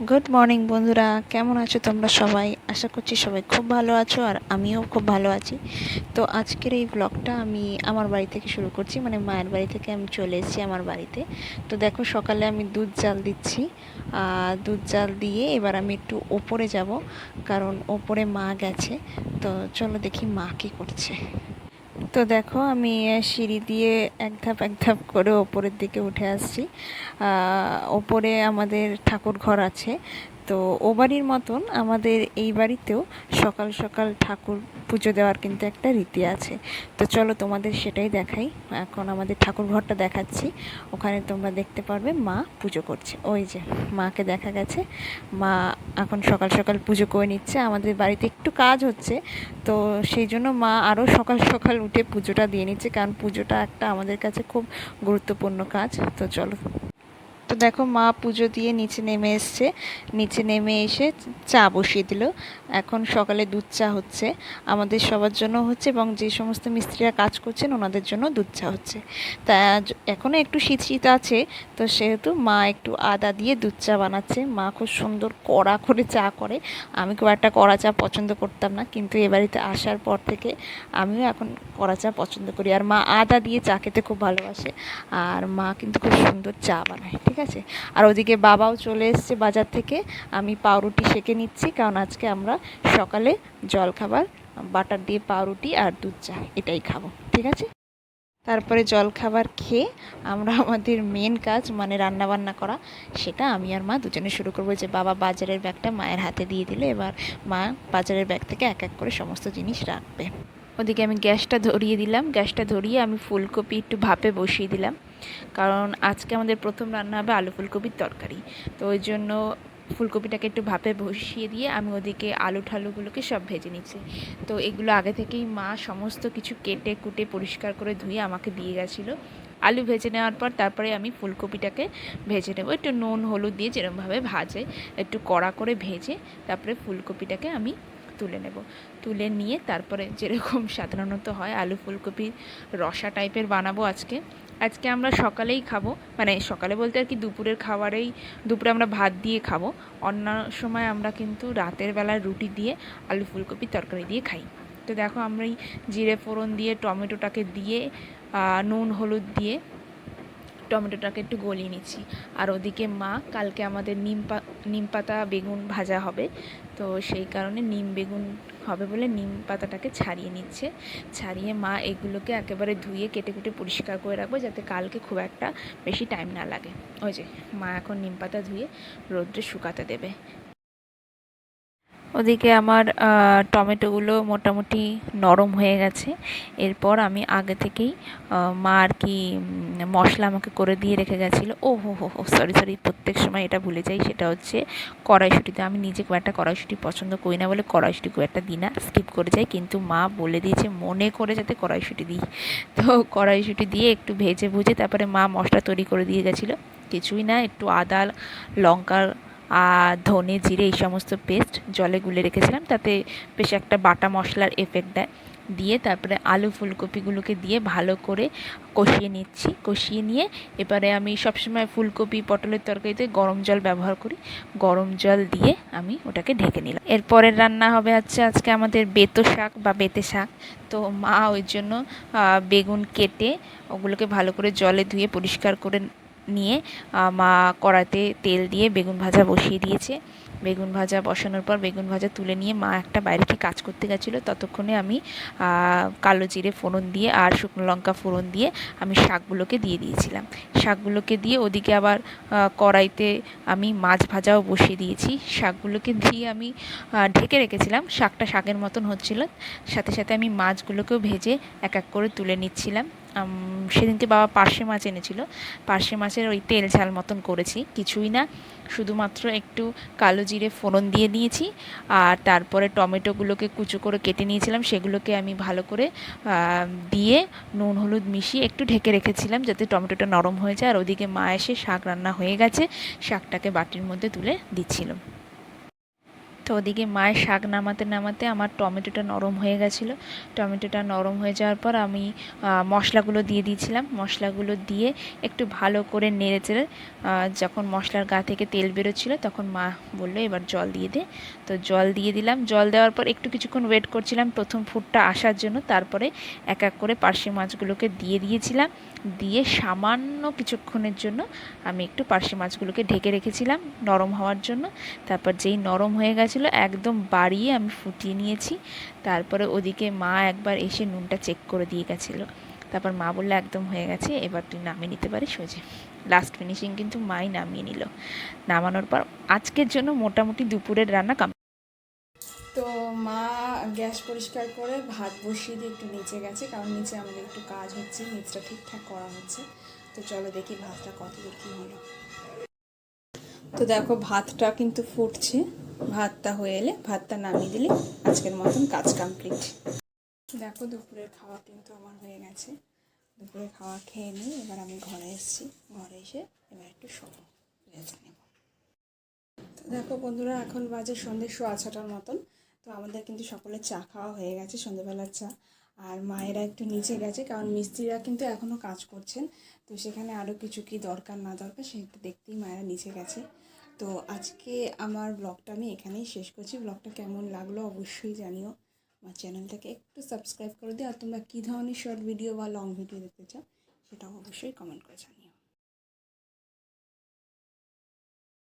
Good morning বন্ধুরা। কেমন আছো তোমরা সবাই? আশা করছি সবাই খুব ভালো আছো আর আমিও খুব ভালো আছি। তো আজকের এই ব্লগটা আমি আমার বাড়ি থেকে শুরু করছি। মানে মায়ের বাড়ি থেকে আমি চলে এসেছি আমার বাড়িতে। তো দেখো, সকালে আমি দুধ জাল দিচ্ছি। দুধ জাল দিয়ে এবার আমি একটু ওপরে যাব। কারণ ওপরে মা গেছে। তো চলো দেখি মা কী করছে। তো দেখো, আমি সিঁড়ি দিয়ে এক ধাপ এক ধাপ করে ওপরের দিকে উঠে আসছি। ওপরে আমাদের ঠাকুর ঘর আছে। তো ও বাড়ির মতন আমাদের এই বাড়িতেও সকাল সকাল ঠাকুর পুজো দেওয়ার কিন্তু একটা রীতি আছে। তো চলো তোমাদের সেটাই দেখাই। এখন আমাদের ঠাকুর ঘরটা দেখাচ্ছি। ওখানে তোমরা দেখতে পারবে মা পুজো করছে। ওই যে মাকে দেখা গেছে। মা এখন সকাল সকাল পুজো করে নিচ্ছে। আমাদের বাড়িতে একটু কাজ হচ্ছে। তো সেই জন্য মা আরও সকাল সকাল উঠে পুজোটা দিয়ে নিচ্ছে। কারণ পুজোটা একটা আমাদের কাছে খুব গুরুত্বপূর্ণ কাজ। তো চলো তো দেখো মা পুজো দিয়ে নিচে নেমে এসছে। নিচে নেমে এসে চা বসিয়ে দিল। এখন সকালে দুধ চা হচ্ছে। আমাদের সবার জন্য হচ্ছে এবং যে সমস্ত মিস্ত্রিরা কাজ করছেন ওনাদের জন্য দুধ চা হচ্ছে। তা এখনও একটু শীত শীত আছে, তো সেহেতু মা একটু আদা দিয়ে দুধ চা বানাচ্ছে। মা খুব সুন্দর কড়া করে চা করে। আমি খুব একটা কড়া চা পছন্দ করতাম না, কিন্তু এ বাড়িতে আসার পর থেকে আমিও এখন কড়া চা পছন্দ করি। আর মা আদা দিয়ে চা খেতে খুব ভালোবাসে। আর মা কিন্তু খুব সুন্দর চা বানায়, ঠিক আছে? আর ওদিকে বাবাও চলে এসছে বাজার থেকে। আমি পাউরুটি সেঁকে নিচ্ছি, কারণ আজকে আমরা সকালে জলখাবার, বাটার দিয়ে পাউরুটি আর দুধ চা এটাই খাব, ঠিক আছে? তারপরে জলখাবার খেয়ে আমরা আমাদের মেন কাজ মানে রান্না বান্না করা, সেটা আমি আর মা দুজনে শুরু করব। যে বাবা বাজারের ব্যাগটা মায়ের হাতে দিয়ে দিলে, এবার মা বাজারের ব্যাগ থেকে এক এক করে সমস্ত জিনিস রাখবে। ওদিকে আমি গ্যাসটা ধরিয়ে দিলাম। গ্যাসটা ধরিয়ে আমি ফুলকপি একটু ভাপে বসিয়ে দিলাম। কারণ আজকে আমাদের প্রথম রান্না হবে আলু ফুলকপির তরকারি। তো ওই জন্য ফুলকপিটাকে একটু ভাপে বসিয়ে দিয়ে আমি ওদিকে আলু ঠালুগুলোকে সব ভেজে নিচ্ছি। তো এগুলো আগে থেকেই মা সমস্ত কিছু কেটে কুটে পরিষ্কার করে ধুয়ে আমাকে দিয়ে গেছিল। আলু ভেজে নেওয়ার পর তারপরে আমি ফুলকপিটাকে ভেজে নেব। একটু নুন, হলুদ দিয়ে যেরকমভাবে ভাজে, একটু কড়া করে ভেজে তারপরে ফুলকপিটাকে আমি তুলে নেব। তুলে নিয়ে তারপরে যেরকম সাধারণত হয় আলু ফুলকপির রসা টাইপের বানাবো আজকে আজকে আমরা সকালেই খাব। মানে সকালে বলতে আর কি দুপুরের খাবারেই, দুপুরে আমরা ভাত দিয়ে খাব। অন্য সময় আমরা কিন্তু রাতের বেলায় রুটি দিয়ে আলু ফুলকপি তরকারি দিয়ে খাই। তো দেখো আমরা এই জিরে ফোড়ন দিয়ে, টমেটোটাকে দিয়ে নুন, হলুদ দিয়ে টমেটোটাকে একটু গলিয়ে নিচ্ছি। আর ওদিকে মা কালকে আমাদের নিম পা, নিম পাতা বেগুন ভাজা হবে। তো সেই কারণে নিম বেগুন হবে বলে নিম পাতাটাকে ছাড়িয়ে নিচ্ছে। ছাড়িয়ে মা এগুলোকে একেবারে ধুয়ে কেটে কুটে পরিষ্কার করে রাখব যাতে কালকে খুব একটা বেশি টাইম না লাগে। ওই যে, মা এখন নিম পাতা ধুয়ে রোদ্রে শুকাতে দেবে। ওদিকে আমার টমেটোগুলো মোটামুটি নরম হয়ে গেছে। এরপর আমি আগে থেকেই মা আর কি মশলা আমাকে করে দিয়ে রেখে গেছিল। ও হো হো হো সরি সরি প্রত্যেক সময় এটা ভুলে যাই, সেটা হচ্ছে কড়াইশুটিতে। আমি নিজে খুব একটা কড়াইশুটি পছন্দ করি না বলে কড়াইশুটি খুব একটা দিই না স্কিপ করে যাই। কিন্তু মা বলে দিয়েছে মনে করে যাতে কড়াইশুটি দিই। তো কড়াইশুটি দিয়ে একটু ভেজে ভুজে তারপরে মা মশলা তৈরি করে দিয়ে গেছিল। কিছুই না, একটু আদা লঙ্কার আর ধনে, জিরে এই সমস্ত পেস্ট জলে গুলে রেখেছিলাম। তাতে বেশ একটা বাটা মশলার এফেক্ট দেয়। দিয়ে তারপরে আলু ফুলকপিগুলোকে দিয়ে ভালো করে কষিয়ে নিচ্ছি। কষিয়ে নিয়ে এবারে আমি সবসময় ফুলকপি, পটলের তরকারিতে গরম জল ব্যবহার করি। গরম জল দিয়ে আমি ওটাকে ঢেকে নিলাম। এরপরের রান্না হবে হচ্ছে আজকে আমাদের বেতো শাক বা বেতে শাক। তো মা ওই জন্য বেগুন কেটে ওগুলোকে ভালো করে জলে ধুয়ে পরিষ্কার করে নিয়ে মা কড়াতে তেল দিয়ে বেগুন ভাজা বসিয়ে দিয়েছে। বেগুন ভাজা বসানোর পর বেগুন ভাজা তুলে নিয়ে মা একটা বাইরে থেকে কাজ করতে গেছিল। ততক্ষণে আমি কালো জিরে ফোড়ন দিয়ে আর শুকনো লঙ্কা ফোড়ন দিয়ে আমি শাকগুলোকে দিয়ে দিয়েছিলাম। শাকগুলোকে দিয়ে ওদিকে আবার কড়াইতে আমি মাছ ভাজাও বসিয়ে দিয়েছি। শাকগুলোকে দিয়ে আমি ঢেকে রেখেছিলাম। শাকটা শাকের মতন হচ্ছিল। সাথে সাথে আমি মাছগুলোকেও ভেজে এক এক করে তুলে নিচ্ছিলাম। সেদিনকে বাবা পার্শে মাছ এনেছিল। পার্শে মাছের ওই তেল ঝাল মতন করেছি, কিছুই না। শুধুমাত্র একটু কালো জিরে ফোড়ন দিয়ে নিয়েছি আর তারপরে টমেটোগুলোকে কুচো করে কেটে নিয়েছিলাম। সেগুলোকে আমি ভালো করে দিয়ে নুন হলুদ মিশিয়ে একটু ঢেকে রেখেছিলাম যাতে টমেটোটা নরম হয়ে যায়। আর ওদিকে মা এসে শাক রান্না হয়ে গেছে। শাকটাকে বাটির মধ্যে তুলে দিচ্ছিলাম তো ওদিকে মায়ের শাক নামাতে নামাতে আমার টমেটোটা নরম হয়ে গেছিল। টমেটোটা নরম হয়ে যাওয়ার পর আমি মশলাগুলো দিয়ে দিয়েছিলাম। মশলাগুলো দিয়ে একটু ভালো করে নেড়ে চেড়ে যখন মশলার গা থেকে তেল বেরোচ্ছিলো তখন মা বলল, এবার জল দিয়ে দে। তো জল দিয়ে দিলাম। জল দেওয়ার পর একটু কিছুক্ষণ ওয়েট করছিলাম প্রথম ফুটটা আসার জন্য। তারপরে এক এক করে পার্শে মাছগুলোকে দিয়ে দিয়েছিলাম। দিয়ে সামান্য কিছুক্ষণের জন্য আমি একটু পার্শে মাছগুলোকে ঢেকে রেখেছিলাম নরম হওয়ার জন্য। তারপর যেই নরম হয়ে গেছিল একদম বাড়িয়ে আমি ফুটিয়ে নিয়েছি। তারপরে ওদিকে মা একবার এসে নুনটা চেক করে দিয়ে গেছিল। তারপর মা বলল, একদম হয়ে গেছে, এবার তুই নামিয়ে নিতে পারিস সোজে লাস্ট ফিনিশিং কিন্তু মাই নামিয়ে নিল। নামানোর পর আজকের জন্য মোটামুটি দুপুরের রান্না কাম তো মা গ্যাস পরিষ্কার করে ভাত বসিয়ে দিয়ে একটু নিচে গেছে, কারণ নিচে আমাদের একটু কাজ হচ্ছে, নিচটা ঠিকঠাক করা হচ্ছে। তো চলো দেখি ভাতটা কত দূর কী হলো। তো দেখো ভাতটা কিন্তু ফুটছে। ভাতটা হয়ে এলে, ভাতটা নামিয়ে দিলে আজকের মতন কাজ কমপ্লিট দেখো দুপুরের খাওয়া কিন্তু আমার হয়ে গেছে। দুপুরের খাওয়া খেয়ে নিয়ে এবার আমি ঘরে এসেছি। ঘরে এসে এবার একটু নেব। তো দেখো বন্ধুরা, এখন বাজে সন্ধ্যে সোয়া ছটার মতন। তো আমাদের কিন্তু সকলের চা খাওয়া হয়ে গেছে সন্ধ্যেবেলার চা। আর মায়েরা একটু নিচে গেছে, কারণ মিস্ত্রিরা কিন্তু এখনও কাজ করছেন। তো সেখানে আরও কিছু কি দরকার না দরকার সেটা দেখতেই মায়েরা নিচে গেছে। তো আজকে আমার ব্লগটা আমি এখানেই শেষ করছি। ব্লগটা কেমন লাগল অবশ্যই জানিও। আমার চ্যানেলটাকে একটু সাবস্ক্রাইব করে দিও। আর তোমরা কী ধরনের শর্ট ভিডিও বা লং ভিডিও দেখতে চাও, সেটাও অবশ্যই কমেন্ট করে জানিও।